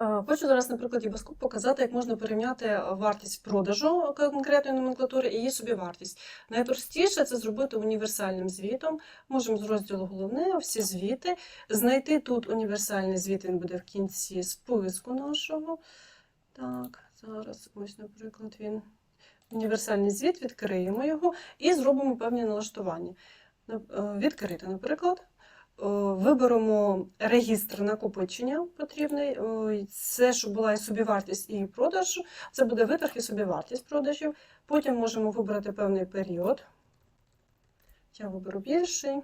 Е, Хочу зараз на прикладі Баскуп показати, як можна порівняти вартість продажу конкретної номенклатури і її собівартість. Найпростіше це зробити універсальним звітом. Можемо з розділу головне, всі звіти. Знайти тут універсальний звіт, він буде в кінці списку нашого. Так, зараз ось, наприклад, він. Універсальний звіт, відкриємо його і зробимо певні налаштування. Е, Відкрити, наприклад. Е, Виберемо регістр накопичення потрібний. Е, Це, щоб була і собівартість, і продаж. Це буде виторг і собівартість продажів. Потім можемо вибрати певний період. Я виберу більший.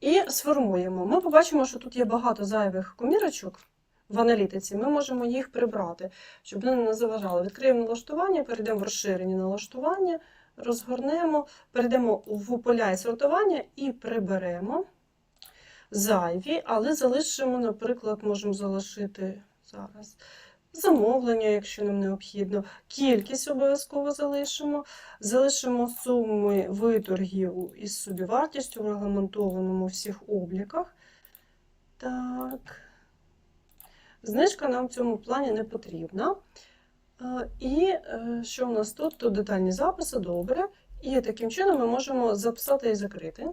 І сформуємо. Ми побачимо, що тут є багато зайвих комірочок в аналітиці. Ми можемо їх прибрати, щоб вони не заважали. Відкриємо налаштування, перейдемо в розширені налаштування, розгорнемо, перейдемо в поля сортування і приберемо зайві, але залишимо, наприклад, можемо залишити зараз. Замовлення, якщо нам необхідно, кількість обов'язково залишимо, залишимо суми виторгів із собівартістю в регламентованому всіх обліках. Так. Знижка нам в цьому плані не потрібна. Е, І е, що в нас тут? Тут детальні записи, добре. І таким чином ми можемо записати і закрити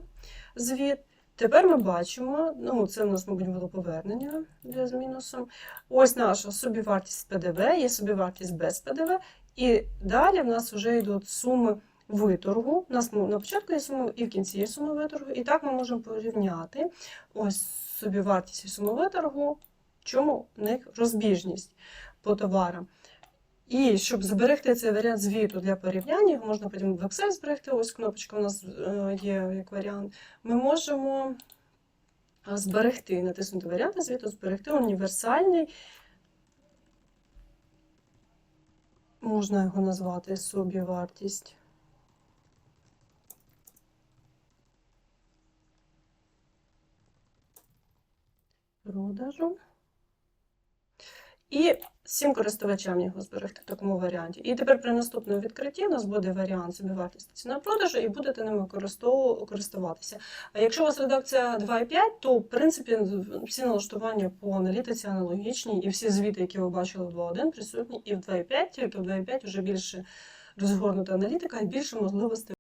звіт. Тепер ми бачимо, ну це в нас, мабуть, було повернення для з мінусом. Ось наша собівартість ПДВ, є собівартість без ПДВ. І далі в нас вже йдуть суми виторгу. У нас на початку є сума і в кінці є сума виторгу. І так ми можемо порівняти ось собівартість і суму виторгу, в чому в них розбіжність по товарам. І щоб зберегти цей варіант звіту для порівняння, його можна потім в Excel зберегти. Ось кнопочка у нас е, є як варіант. Ми можемо зберегти, натиснути варіанти звіту, зберегти універсальний. Можна його назвати собівартість. Продажу. І всім користувачам його зберегти в такому варіанті. І тепер при наступному відкритті у нас буде варіант собівартості ціна продажу, і будете ними користуватися. А якщо у вас редакція 2.5, то в принципі всі налаштування по аналітиці аналогічні, і всі звіти, які ви бачили в 2.1, присутні і в 2.5, тільки в 2.5 вже більше розгорнута аналітика і більше можливостей.